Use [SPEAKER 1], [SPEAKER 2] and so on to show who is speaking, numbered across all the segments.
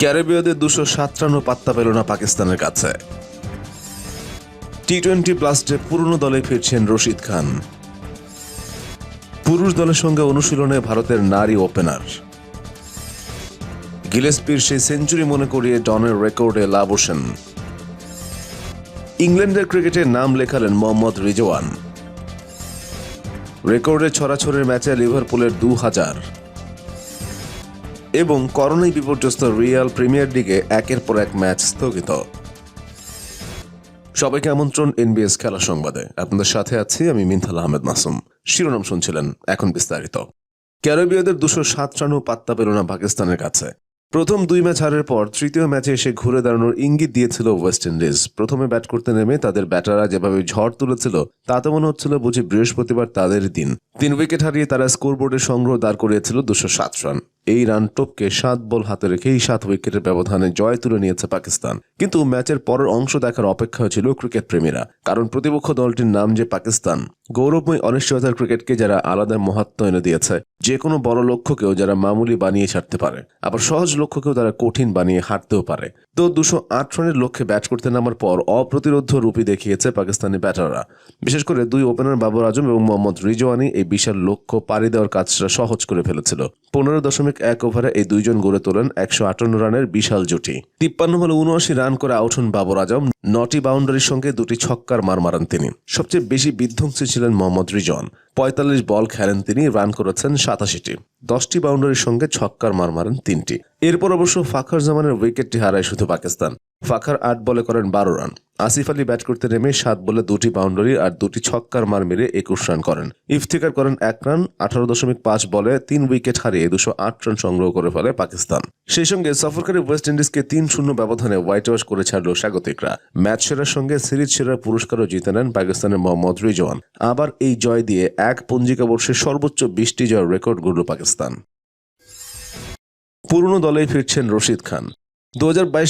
[SPEAKER 1] ক্যারিবীয়দের দুশো সাত পাত্তা পেল না পাকিস্তানের কাছে। টি টোয়েন্টি ব্লাস্টে পুরনো দলে ফিরছেন রশিদ খান। পুরুষ দলের সঙ্গে অনুশীলনে ভারতের নারী ওপেনার গিলেসপির সেই সেঞ্চুরি মনে করিয়ে ডনের রেকর্ডে লাভ হোসেন। ইংল্যান্ডের ক্রিকেটে নাম লেখালেন মোহাম্মদ রিজওয়ান। রেকর্ডে ছড়াছড়ির ম্যাচে লিভারপুলের দু হাজার এবং করোনায় বিপর্যস্ত রিয়াল প্রিমিয়ার লিগে একের পর এক ম্যাচ স্থগিত। সবাইকে আমন্ত্রণ এনবিএস খেলা সংবাদে। আপনাদের সাথে আছি আমি মিনথাল আহমেদ মাসুম। শিরোনাম শুনছিলেন এখন বিস্তারিত। ক্যারিবীয়দের দুশো সাত রানও পাত্তা পেল না পাকিস্তানের কাছে। প্রথম দুই ম্যাচ হারের পর তৃতীয় ম্যাচে এসে ঘুরে দাঁড়ানোর ইঙ্গিত দিয়েছিল ওয়েস্ট ইন্ডিজ। প্রথমে ব্যাট করতে নেমে তাদের ব্যাটাররা যেভাবে ঝড় তুলেছিল তাতে মনে হচ্ছিল বুঝি বৃহস্পতিবার তাদের দিন। তিন উইকেট হারিয়ে তারা স্কোরবোর্ডে সংগ্রহ দাঁড় করিয়েছিল দুশো সাত রান। এই রান টপকে সাত বল হাতে রেখেই সাত উইকেটের ব্যবধানে জয় তুলে নিয়েছে পাকিস্তান। কিন্তু ম্যাচের পরের অংশ দেখার অপেক্ষা ছিল ক্রিকেট প্রেমীরা। কারণ প্রতিপক্ষ দলটির নাম যে পাকিস্তান, গৌরবময় অনিশ্চয়তার ক্রিকেটকে যারা আলাদা মহাত্ম এনে দিয়েছে যে কোনো বড় লক্ষ্যকেও যারা মামুলি বানিয়ে ছাড়তে পারে। আবার সহজ লক্ষ্যকেও তারা কঠিন বানিয়ে হাঁটতেও পারে। তো দুশো আট রানের লক্ষ্যে ব্যাট করতে নামার পর অপ্রতিরোধ রূপী দেখিয়েছে পাকিস্তানি ব্যাটাররা। বিশেষ করে দুই ওপেনার বাবর আজম এবং মোহাম্মদ রিজওয়ানি এই বিশাল লক্ষ্য পাড়ি দেওয়ার কাজটা সহজ করে ফেলেছিল। পনেরো দশমিক এক ওভারে এই দুইজন গড়ে তোলেন একশো আটান্ন রানের বিশাল জুটি। তিপ্পান্ন বলে উনআশি রান করে আউট হন বাবর আজম। নটি বাউন্ডারির সঙ্গে দুটি ছক্কার মার মারান তিনি। সবচেয়ে বেশি বিধ্বংসী ছিলেন মোহাম্মদ রিজন পঁয়তাল্লিশ বল খেলেন তিনি, রান করেছেন সাতাশিটি। দশটি বাউন্ডারির সঙ্গে ছক্কার মার মারেন তিনটি। এরপর অবশ্য ফাখার জামানের উইকেটটি হারায় শুধু পাকিস্তান। ফাখার আট বলে করেন বারো রান। আসিফ আলী ব্যাট করতে নেমে সাত বলে দুটি বাউন্ডারি আর দুটি ছক্কার মার মেরে একুশ রান করেন। ইফতিকার করেন এক রান, আঠারো দশমিক পাঁচ বলে তিন উইকেট হারিয়ে দুশো আট রান সংগ্রহ করে ফেলে পাকিস্তান। সেই সঙ্গে সফরকারী ওয়েস্ট ইন্ডিজকে তিন শূন্য ব্যবধানে হোয়াইট ওয়াশ করে ছাড়ল স্বাগতিকরা। ম্যাচ সেরার সঙ্গে সিরিজ সেরার পুরস্কারও জিতে নেন পাকিস্তানের মোহাম্মদ রিজওয়ান। আবার এই জয় দিয়ে এক পঞ্জিকা বর্ষে সর্বোচ্চ বৃষ্টি জয়ের রেকর্ড গড়ল পাকিস্তান। পুরনো দলেই ফিরছেন রশিদ খান। দু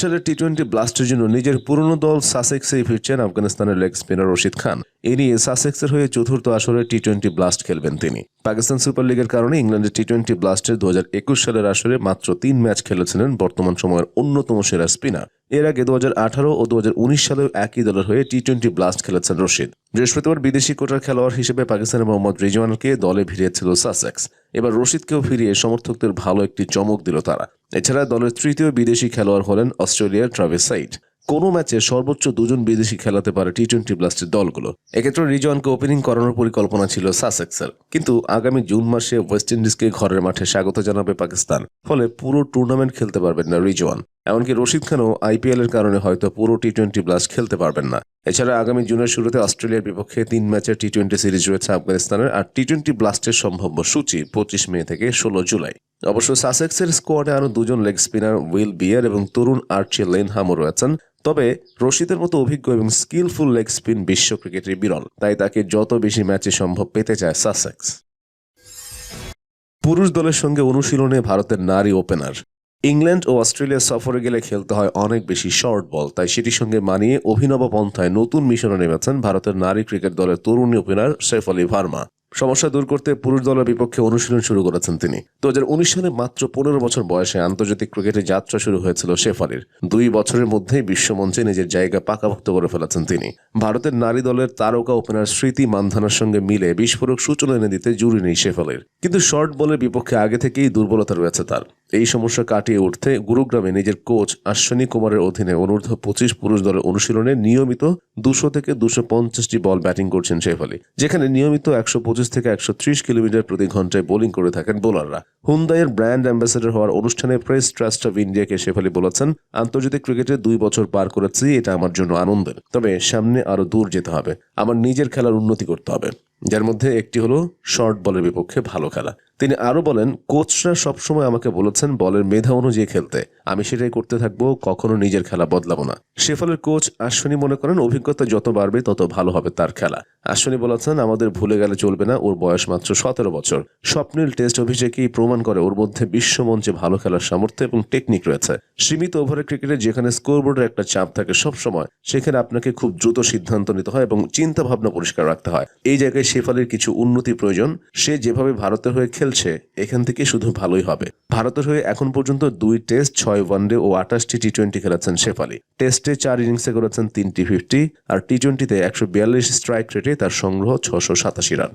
[SPEAKER 1] সালের টি টোয়েন্টি ব্লাস্টের জন্য নিজের পুরনো দল সাসেক্সেই ফিরছেন আফগানিস্তানের লেগ স্পিনার রশিদ খান। এ নিয়ে সাসেক্সের হয়ে চতুর্থ আসরে টি টোয়েন্টি ব্লাস্ট খেলবেন তিনি। পাকিস্তান সুপার লিগের কারণে ইংল্যান্ডের টি টোয়েন্টি ব্লাস্টের দু হাজার একুশ সালের আসরে মাত্র তিন ম্যাচ খেলেছিলেন বর্তমান সময়ের অন্যতম সেরা স্পিনার। এর আগে দু হাজার আঠারো ও দু হাজার উনিশ সালেও একই দলের হয়ে টি টোয়েন্টি ব্লাস্ট খেলেছেন রশিদ। বৃহস্পতিবার বিদেশি কোটার খেলোয়াড় হিসেবে পাকিস্তানের মোহাম্মদ রিজওয়ানকে দলে ভিড়িয়েছিল সাসেক্স। এবার রশিদকেও ফিরিয়ে সমর্থকদের ভালো একটি চমক দিল তারা। এছাড়া দলের তৃতীয় বিদেশি খেলোয়াড় হলেন অস্ট্রেলিয়ার ট্রাভেস সাইড। কোনো ম্যাচে সর্বোচ্চ দুজন বিদেশি খেলাতে পারে টি টোয়েন্টি ব্লাস্টের দলগুলো। এক্ষেত্রে রিজওয়ানকে ওপেনিং করানোর পরিকল্পনা ছিল সাসেক্সের। কিন্তু আগামী জুন মাসে ওয়েস্ট ইন্ডিজকে ঘরের মাঠে স্বাগত জানাবে পাকিস্তান। ফলে পুরো টুর্নামেন্ট খেলতে পারবেন না রিজওয়ান। এমনকি রশিদ খানও আইপিএল এর কারণে হয়তো পুরো টি টোয়েন্টি ব্লাস্ট খেলতে পারবেন না। এছাড়া আগামী জুনের শুরুতে অস্ট্রেলিয়ার বিপক্ষে তিন ম্যাচের টি টোয়েন্টি সিরিজ রয়েছে আফগানিস্তানের আর টি টোয়েন্টি ব্লাস্টের সম্ভাব্য সূচি পঁচিশ মে থেকে ষোলো জুলাই। অবশ্য সাসেক্সের স্কোয়াডে আরও দুজন লেগ স্পিনার উইল বিয়ার এবং তরুণ আর্চি লেনহামও রয়েছেন। তবে রশিদের মতো অভিজ্ঞ এবং স্কিলফুল লেগ স্পিন বিশ্ব ক্রিকেটে বিরল, তাই তাকে যত বেশি ম্যাচে সম্ভব পেতে চায় সাসেক্স। পুরুষ দলের সঙ্গে অনুশীলনে ভারতের নারী ওপেনার ইংল্যান্ড ও অস্ট্রেলিয়া সফরে গেলে খেলতে হয় অনেক বেশি শর্ট বল, তাই সেটির সঙ্গে মানিয়ে অভিনব পন্থায় নতুন মিশনে নেমেছেন ভারতের নারী ক্রিকেট দলের তরুণী ওপেনার শেফ আলী ভার্মা। সমস্যা দূর করতে পুরুষ দলের বিপক্ষে অনুশীলন শুরু করেছেন তিনি। দু সালে মাত্র পনেরো বছর বয়সে আন্তর্জাতিক ক্রিকেটে যাত্রা শুরু হয়েছিল শেফালির। দুই বছরের মধ্যেই বিশ্বমঞ্চে নিজের জায়গা পাকাভুক্ত করে ফেলেছেন তিনি। ভারতের নারী দলের তারকা ওপেনার স্মৃতি মান্ধানার সঙ্গে মিলে বিস্ফোরক সূচনা এনে দিতে জুড়ি নেই শেফালির। কিন্তু শর্ট বলের বিপক্ষে আগে থেকেই দুর্বলতা রয়েছে তার। এই সমস্যা কাটিয়ে উঠতে গুরুগ্রামে নিজের কোচ আশ্বিনী কুমারের অধীনে অনূর্ধ্ব পঁচিশ পুরুষ দলের অনুশীলনে নিয়মিত দুশো থেকে দুশো পঞ্চাশটি বল ব্যাটিং করছেন শেফালি, যেখানে নিয়মিত একশো পঁচিশ থেকে একশো ত্রিশ কিলোমিটার প্রতি ঘন্টায় বোলিং করে থাকেন বোলাররা। হুন্দাইয়ের ব্র্যান্ড অ্যাম্বাসেডর হওয়ার অনুষ্ঠানে প্রেস ট্রাস্ট অব ইন্ডিয়াকে শেফ আলী বলেছেন, আন্তর্জাতিক ক্রিকেটে দুই বছর পার করেছি, এটা আমার জন্য আনন্দের। তবে সামনে আরও দূর যেতে হবে। আমার নিজের খেলার উন্নতি করতে হবে। যার মধ্যে একটি হলো শর্ট বলের বিপক্ষে ভালো খেলা। তিনি আরও বলেন, কোচরা সবসময় আমাকে বলেছেন বলের মেধা অনুযায়ী খেলতে। আমি সেটাই করতে থাকব, কখনো নিজের খেলা বদলাবো না। শেফলের কোচ আশ্বিনী মনে করেন, অভিজ্ঞতা যত বাড়বে, তত ভালো হবে তার খেলা। আশ্বিনী বলেছেন, আমাদের ভুলে গেলে চলবে না, ওর বয়স মাত্র সতেরো বছর। স্বপ্নীল টেস্ট অভিষেকেই প্রমাণ করে ওর মধ্যে বিশ্বমঞ্চে ভালো খেলার সামর্থ্য এবং টেকনিক রয়েছে। সীমিত ওভারের ক্রিকেটে যেখানে স্কোরবোর্ডের একটা চাপ থাকে সব সময় সেখানে আপনাকে খুব দ্রুত সিদ্ধান্ত নিতে হয় এবং চিন্তা ভাবনা পরিষ্কার রাখতে হয়। এই জায়গায় শেফালির কিছু উন্নতি প্রয়োজন। সে যেভাবে ভারতের হয়ে খেলছে খেলছে, এখান থেকে শুধু ভালোই হবে। ভারতের হয়ে এখন পর্যন্ত দুই টেস্ট, ছয় ওয়ানডে ও আঠাশটি টি টোয়েন্টি খেলেছেন শেফালি। টেস্টে চার ইনিংসে করেছেন তিনটি ফিফটি, আর টি টোয়েন্টিতে একশো বিয়াল্লিশ স্ট্রাইক রেটে তার সংগ্রহ ছশো সাতাশি রান।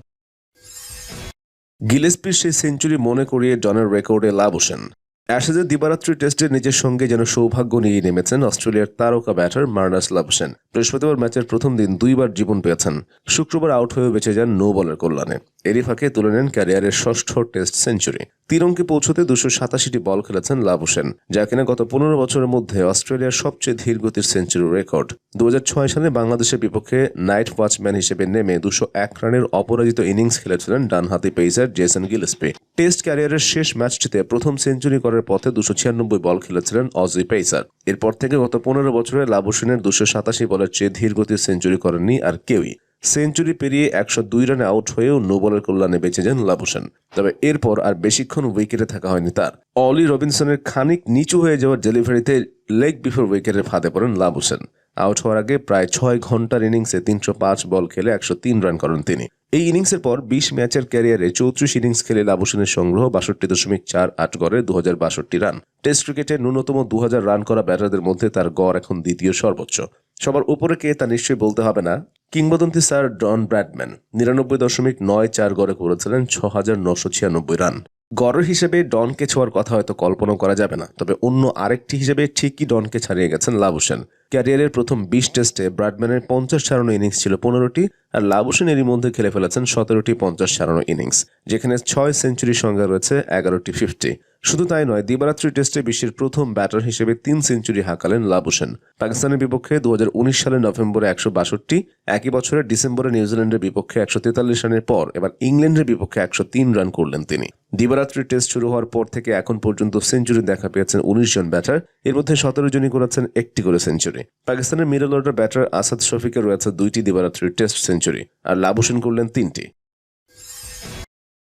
[SPEAKER 1] গিলেসপির সেই সেঞ্চুরি মনে করিয়ে ডনের রেকর্ডে লাভ হোসেন। অ্যাশেজের দিবারাত্রি টেস্টে নিজের সঙ্গে যেন সৌভাগ্য নিয়ে নেমেছেন অস্ট্রেলিয়ার তারকা ব্যাটার মার্নাস লাভসেন। বৃহস্পতিবার ম্যাচের প্রথম দিন দুইবার জীবন পেয়েছেন। শুক্রবার আউট হয়ে বেঁচে যান নো বলের কল্যাণে। এরই ফাঁকে তুলে নেন ক্যারিয়ারের ষষ্ঠ টেস্ট সেঞ্চুরি। অঙ্কে পৌঁছতে দুশো সাতাশিটি বল খেলেছেন লাভুসেন যা কিনা গত পনেরো বছরের মধ্যে অস্ট্রেলিয়ার সবচেয়ে ধীর গতির সেঞ্চুরি রেকর্ড। দু হাজার ছয় সালে বাংলাদেশের বিপক্ষে নাইট ওয়াচম্যান হিসেবে নেমে দুশো এক রানের অপরাজিত ইনিংস খেলেছিলেন ডানহাতি পেসার জেসন গিলস্পি। টেস্ট ক্যারিয়ারের শেষ ম্যাচটিতে প্রথম সেঞ্চুরি করার পথে দুশো ছিয়ানব্বই বল খেলেছিলেন অজি পেসার। এরপর থেকে গত পনেরো বছরে লাভুসেনের দুশো সাতাশি বলের চেয়ে ধীর গতির সেঞ্চুরি করেননি আর কেউই। সেঞ্চুরি পেরিয়ে একশো দুই রানে আউট হয়েও নো বলের কল্যাণে বেঁচে যান লাবুসেন তবে এরপর আর বেশিক্ষণ উইকেটে থাকা হয়নি তার। অলি রবিনসনের খানিক নিচু হয়ে যাওয়ার ডেলিভারিতে লেগ বিফোর উইকেটের ফাঁদে পড়েন লাবুসেন আউট হওয়ার আগে প্রায় ছয় ঘণ্টার ইনিংসে তিনশো পাঁচ বল খেলে একশো তিন রান করেন তিনি। এই ইনিংসের পর বিশ ম্যাচের ক্যারিয়ারে চৌত্রিশ ইনিংস খেলে লাবুসেনের সংগ্রহ বাষট্টি দশমিক চার আট গড়ে দু হাজার বাষট্টি রান। টেস্ট ক্রিকেটে ন্যূনতম দু হাজার রান করা ব্যাটারদের মধ্যে তার গড় এখন দ্বিতীয় সর্বোচ্চ। সবার উপরে কে তা নিশ্চয়ই বলতে হবে না, কিংবদন্তি স্যার ডন ব্র্যাডম্যান। নিরানব্বই দশমিক নয় চার গড়ে করেছিলেন ছ হাজার নশো ছিয়ানব্বই রান। গড়ের হিসেবে ডনকে ছোঁয়ার কথা হয়তো কল্পনা করা যাবে না। তবে অন্য আরেকটি হিসেবে ঠিকই ডনকে ছাড়িয়ে গেছেন লাবুসেন ক্যারিয়ারের প্রথম বিশ টেস্টে ব্র্যাডম্যানের পঞ্চাশ ছাড়ানো ইনিংস ছিল পনেরোটি আর লাবুসেন এরই মধ্যে খেলে ফেলেছেন সতেরোটি পঞ্চাশ ছাড়ানো ইনিংস, যেখানে ছয় সেঞ্চুরির সংখ্যা রয়েছে এগারোটি ফিফটি। শুধু তাই নয় দিবারাত্রি টেস্টে বিশ্বের প্রথম ব্যাটার হিসেবে তিন সেঞ্চুরি হাঁকালেন লাবুসেন পাকিস্তানের বিপক্ষে দুহাজার উনিশ সালের নভেম্বরে একশো বাষট্টি, একই বছরের ডিসেম্বরে নিউজিল্যান্ডের বিপক্ষে একশো তেতাল্লিশ রানের পর এবার ইংল্যান্ডের বিপক্ষে একশো তিন রান করলেন তিনি। দিবারাত্রি টেস্ট শুরু হওয়ার পর থেকে এখন পর্যন্ত সেঞ্চুরি দেখা পেয়েছেন উনিশ জন ব্যাটার, এর মধ্যে সতেরো জনই করেছেন একটি করে সেঞ্চুরি। পাকিস্তানের মিডল অর্ডার ব্যাটার আসাদ শফিকের রয়েছে দুইটি দিবারাত্রি টেস্ট সেঞ্চুরি, আর লাবুসেন করলেন তিনটি।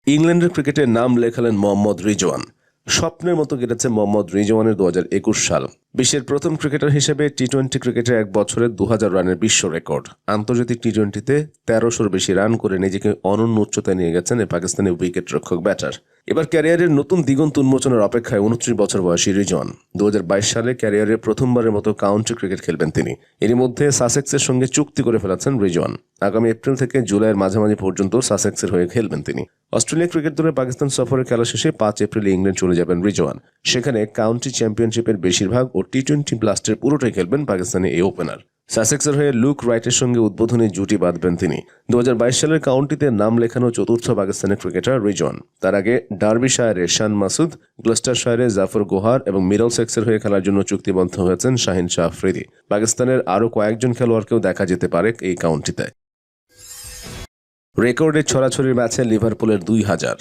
[SPEAKER 1] ইংল্যান্ডের ক্রিকেটে নাম লেখালেন মোহাম্মদ রিজওয়ান। স্বপ্নের মতো কেটেছে মোহাম্মদ রিজওয়ানের দু হাজার একুশ সাল। বিশ্বের প্রথম ক্রিকেটার হিসেবে টি টোয়েন্টি ক্রিকেটে এক বছরে দু হাজার রানের বিশ্ব রেকর্ড। আন্তর্জাতিক টি টোয়েন্টিতে তেরোশোর বেশি রান করে নিজেকে অনন্য উচ্চতায় নিয়ে গেছেন এই পাকিস্তানি উইকেট রক্ষক ব্যাটার। এবার ক্যারিয়ারের নতুন দিগন্ত উন্মোচনের অপেক্ষায় উনত্রিশ বছর বয়সী রিজওয়ান দু সালে ক্যারিয়ারে প্রথমবারের মতো কাউন্টি ক্রিকেট খেলবেন তিনি। এরই মধ্যে সাসেক্সের সঙ্গে চুক্তি করে ফেলেছেন রিজওয়ান আগামী এপ্রিল থেকে জুলাইয়ের মাঝামাঝি পর্যন্ত সাসেক্সের হয়ে খেলবেন তিনি। অস্ট্রেলিয়া ক্রিকেট দলে পাকিস্তান সফরের খেলা শেষে পাঁচ এপ্রিল ইংল্যান্ড চলে যাবেন রিজওয়ান সেখানে কাউন্টি চ্যাম্পিয়নশিপের বেশিরভাগ ও টি টোয়েন্টি ব্লাস্টের পুরোটাই খেলবেন পাকিস্তানি এই ওপেনার সাসেক্সের হয়ে লুক রাইটের সঙ্গে উদ্বোধনী জুটি বাঁধবেন তিনি। দু হাজার বাইশ সালের কাউন্টিতে নাম লেখানো চতুর্থ পাকিস্তানের ক্রিকেটার রিজন তার আগে ডার্বি শায়ারে শান মাসুদ গ্লাস্টার শায়ারে জাফর গোহার এবং মিডল সেক্সের হয়ে খেলার জন্য চুক্তিবদ্ধ হয়েছেন শাহিন শাহ আফ্রিদি পাকিস্তানের আরও কয়েকজন খেলোয়াড়কেও দেখা যেতে পারে এই কাউন্টিতে। রেকর্ডের ছড়াছড়ির ম্যাচে লিভারপুলের দুই হাজার।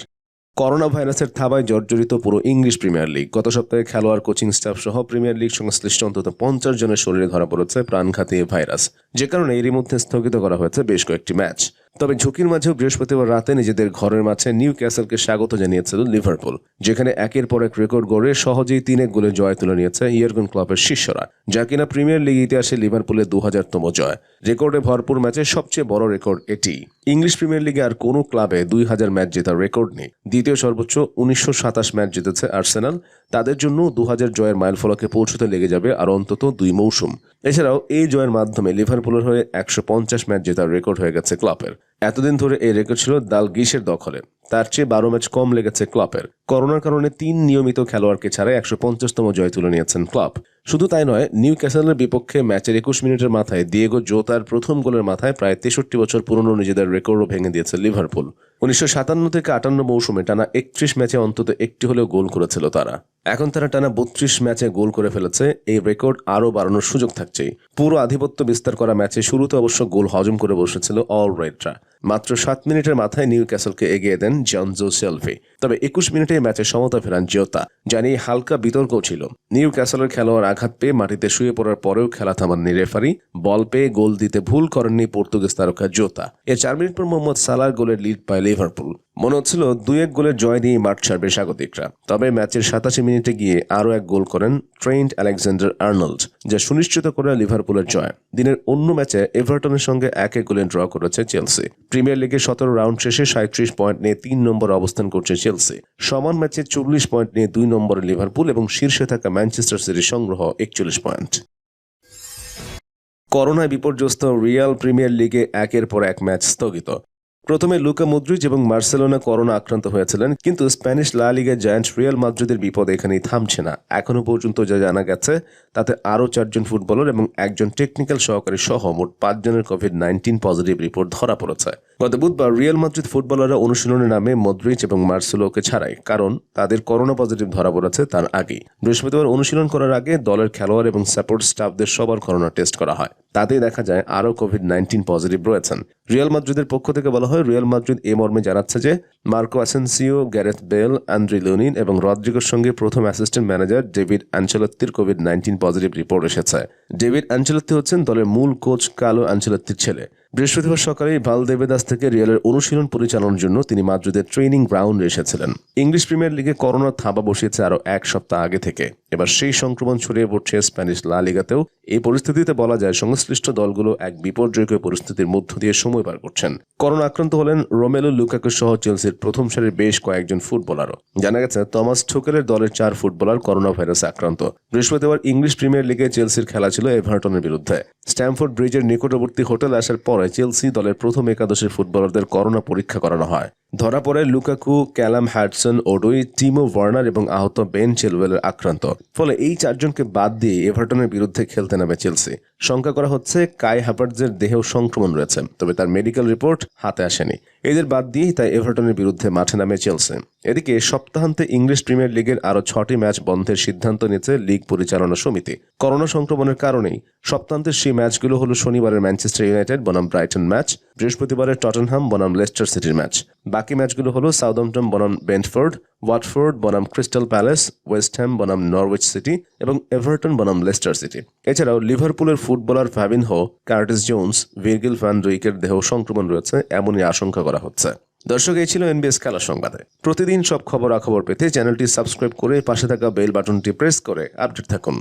[SPEAKER 1] করোনা ভাইরাসের থাবায় জর্জরিত পুরো ইংলিশ প্রিমিয়ার লিগ। গত সপ্তাহে খেলোয়াড়, কোচিং স্টাফ সহ প্রিমিয়ার লিগ সংশ্লিষ্ট অন্তত পঞ্চাশ জনের শরীরে ধরা পড়েছে প্রাণঘাতী ভাইরাস। যে কারণে এরই মধ্যে স্থগিত করা হয়েছে বেশ কয়েকটি ম্যাচ। তবে ঝুঁকির মাঝেও বৃহস্পতিবার রাতে নিজেদের ঘরের মাঠে নিউ ক্যাসেলকে স্বাগত জানিয়েছিল লিভারপুল, যেখানে একের পর এক রেকর্ড গড়ে সহজেই তিন এক গোলে জয় তুলে নিয়েছে ইয়র্গন ক্লাবের শিষ্যরা, যা কিনা প্রিমিয়ার লিগ ইতিহাসে লিভারপুলের দু হাজারতম জয়। রেকর্ডে ভরপুর ম্যাচে সবচেয়ে বড় রেকর্ড এটি। ইংলিশ প্রিমিয়ার লিগে আর কোনো ক্লাবে দুই হাজার ম্যাচ জেতার রেকর্ড নেই। দ্বিতীয় সর্বোচ্চ উনিশশো সাতাশ ম্যাচ জিতেছে আর্সেনাল। তাদের জন্য দু হাজার জয়ের মাইল ফলকে পৌঁছতে লেগে যাবে আর অন্তত দুই মৌসুম। এছাড়াও এই জয়ের মাধ্যমে লিভারপুলের হয়ে একশো পঞ্চাশ ম্যাচ জেতার রেকর্ড হয়ে গেছে ক্লাবের। এতদিন ধরে এই রেকর্ড ছিল দাল গিসের দখলে। তার চেয়ে বারো ম্যাচ কম লেগেছে ক্লাবের। করোনার কারণে তিন নিয়মিত খেলোয়াড়কে ছাড়া একশো পঞ্চাশতম জয় তুলে নিয়েছেন ক্লাব। শুধু তাই নয় নিউ ক্যাসেলের বিপক্ষে ম্যাচের একুশ মিনিটের মাথায় দিয়েগো জোতার প্রথম গোলের মাথায় প্রায় তেষট্টি বছর পুরনো নিজেদের রেকর্ডও ভেঙে দিয়েছে লিভারপুল। উনিশশো সাতান্ন থেকে আটান্ন মৌসুমে টানা একত্রিশ ম্যাচে অন্তত একটি হলেও গোল করেছিল তারা। এখন তারা টানা বত্রিশ ম্যাচে গোল করে ফেলেছে, এই রেকর্ড আরও বাড়ানোর সুযোগ থাকছেই। পুরো আধিপত্য বিস্তার করা ম্যাচে শুরুতে অবশ্য গোল হজম করে বসেছিল অল রাইটরা মাত্র সাত মিনিটের মাথায় নিউ ক্যাসেলকে এগিয়ে দেন জনজো সেলফি তবে একুশ মিনিটে ম্যাচে সমতা ফেরান জিওতা জানিয়ে হালকা বিতর্ক ছিল। নিউ ক্যাসেলের খেলোয়াড় আঘাত পেয়ে মাটিতে শুয়ে পড়ার পরেও খেলা থামাননি রেফারি, বল পেয়ে গোল দিতে ভুল করেননি পর্তুগিজ তারকা জোতা এর চার মিনিট পর মোহাম্মদ সালার গোলের লিড পায় লিভারপুল। মনে হচ্ছিল দুই এক গোলের জয় দিয়ে মাঠ ছাড়বে স্বাগতিকরা। তবে ম্যাচের সাতাশি মিনিটে গিয়ে আরও এক গোল করেন ট্রেন্ট আলেকজান্ডার আর্নল্ড, যা সুনিশ্চিত করে লিভারপুলের জয়। দিনের অন্য ম্যাচে এভারটনের সঙ্গে এক এক গোলে ড্র করেছে চেলসি। প্রিমিয়ার লিগে সতেরো রাউন্ড শেষে সাঁত্রিশ পয়েন্ট নিয়ে তিন নম্বর অবস্থান করছে চেলসি। সমান ম্যাচে চল্লিশ পয়েন্ট নিয়ে দুই নম্বরে লিভারপুল এবং শীর্ষে থাকা ম্যানচেস্টার সিটির সংগ্রহ একচল্লিশ পয়েন্ট। করোনায় বিপর্যস্ত রিয়াল প্রিমিয়ার লিগে একের পর এক ম্যাচ স্থগিত। প্রথমে লুকা মুদ্রিজ এবং মার্সেলোনা করোনা আক্রান্ত হয়েছিলেন, কিন্তু স্প্যানিশ লা লিগের জায়ান্ট রিয়াল মাদ্রিদের বিপদ এখানেই থামছে না। এখনও পর্যন্ত যা জানা গেছে, তাতে আরও চারজন ফুটবলার এবং একজন টেকনিক্যাল সহকারী সহ মোট পাঁচজনের কোভিড নাইন্টিন পজিটিভ রিপোর্ট ধরা পড়েছে। গত বুধবার রিয়াল মাদ্রিদ ফুটবলাররা অনুশীলনের নামে মদ্রিজ এবং মার্সেলোকে ছাড়াই কারণ তাদের করোনা পজিটিভ ধরা পড়েছে তার আগেই। বৃহস্পতিবার অনুশীলন করার আগে দলের খেলোয়াড় এবং সাপোর্ট স্টাফদের সবার করোনা টেস্ট করা হয়। তাতেই দেখা যায় আরও কোভিড নাইন্টিন পজিটিভ রয়েছেন। রিয়াল মাদ্রিদের পক্ষ থেকে বলা হয়, রিয়াল মাদ্রিদ এ মর্মে জানাচ্ছে যে, Marco Asensio, Gareth Bale Andriy Lunin এবং রদ্রিগোর সঙ্গে প্রথম অ্যাসিস্ট্যান্ট ম্যানেজার ডেভিড অ্যাঞ্চেলত্তির কোভিড নাইন্টিন পজিটিভ রিপোর্ট এসেছে। ডেভিড অ্যাঞ্চেলত্তি হচ্ছেন দলের মূল কোচ কালো অ্যাঞ্চেলত্তির ছেলে। বৃহস্পতিবার সকালে ভালো দেবেদাস থেকে রিয়ালের অনুশীলন পরিচালনার জন্য তিনি মাদ্রিদের ট্রেনিং গ্রাউন্ডে এসেছিলেন। ইংলিশ প্রিমিয়ার লিগে করোনার থাবা বসিয়েছে আরও এক সপ্তাহ আগে থেকে। এবার সেই সংক্রমণ ছড়িয়ে পড়ছে স্প্যানিশ লা লিগাতেও। এই পরিস্থিতিতে বলা যায় সংশ্লিষ্ট দলগুলো এক বিপর্যয়কর পরিস্থিতির মধ্য দিয়ে সময় পার করছেন। করোনা আক্রান্ত হলেন রোমেলো লুকাকু সহ চেলসির প্রথম সারির বেশ কয়েকজন ফুটবলারও। জানা গেছে থমাস ঠোকেলের দলের চার ফুটবলার করোনা ভাইরাসে আক্রান্ত। বৃহস্পতিবার ইংলিশ প্রিমিয়ার লিগে চেলসির খেলা ছিল এভারটনের বিরুদ্ধে। স্ট্যামফোর্ড ব্রিজের নিকটবর্তী হোটেল আসার পরে চেলসি দলের প্রথম একাদশের ফুটবলারদের করোনা পরীক্ষা করানো হয়। ধরা পড়ে Lukaku, Callum Hudson Odoi, Timo Werner এবং আহত বেন চেলওয়েলের আক্রান্ত। ফলে এই চারজনকে বাদ দিয়ে এভারটনের বিরুদ্ধে খেলতে নামে চেলসি। শঙ্কা করা হচ্ছে, কাই হ্যাপার্টজের দেহেও সংক্রমণ রয়েছে, তবে তার মেডিকেল রিপোর্ট হাতে আসেনি। এদের বাদ দিয়েই তাই এভারটনের বিরুদ্ধে মাঠে নামে চেলসি। এদিকে সপ্তাহান্তে ইংলিশ প্রিমিয়ার লিগের আরও ছটি ম্যাচ বন্ধের সিদ্ধান্ত নিয়েছে লিগ পরিচালনা সমিতি। করোনা সংক্রমণের কারণেই সপ্তাহান্তের সেই ম্যাচগুলো হলো শনিবারের ম্যানচেস্টার ইউনাইটেড, বনাম ব্রাইটন ম্যাচ, বৃহস্পতিবারের টটেনহাম, বনাম লেস্টার সিটির ম্যাচ। বাকি ম্যাচগুলো হলো সাউদাম্পটন, বনাম বেন্টফোর্ড, ওয়াটফোর্ড, বনাম ক্রিস্টাল প্যালেস, ওয়েস্ট হ্যাম, বনাম নরউইচ সিটি এবং এভারটন, বনাম লেস্টার সিটি। এছাড়াও লিভারপুলের footballer Fabinho, Curtis Jones, Virgil van রুইকের দেহ সংক্রমণ রয়েছে, এমনই আশঙ্কা করা হচ্ছে। দর্শক, এই ছিল এনবিএস খেলা সংবাদে। প্রতিদিন সব খবরাখবর পেতে চ্যানেলটি সাবস্ক্রাইব করে পাশে থাকা বেল বাটনটি প্রেস করে আপডেট থাকুন।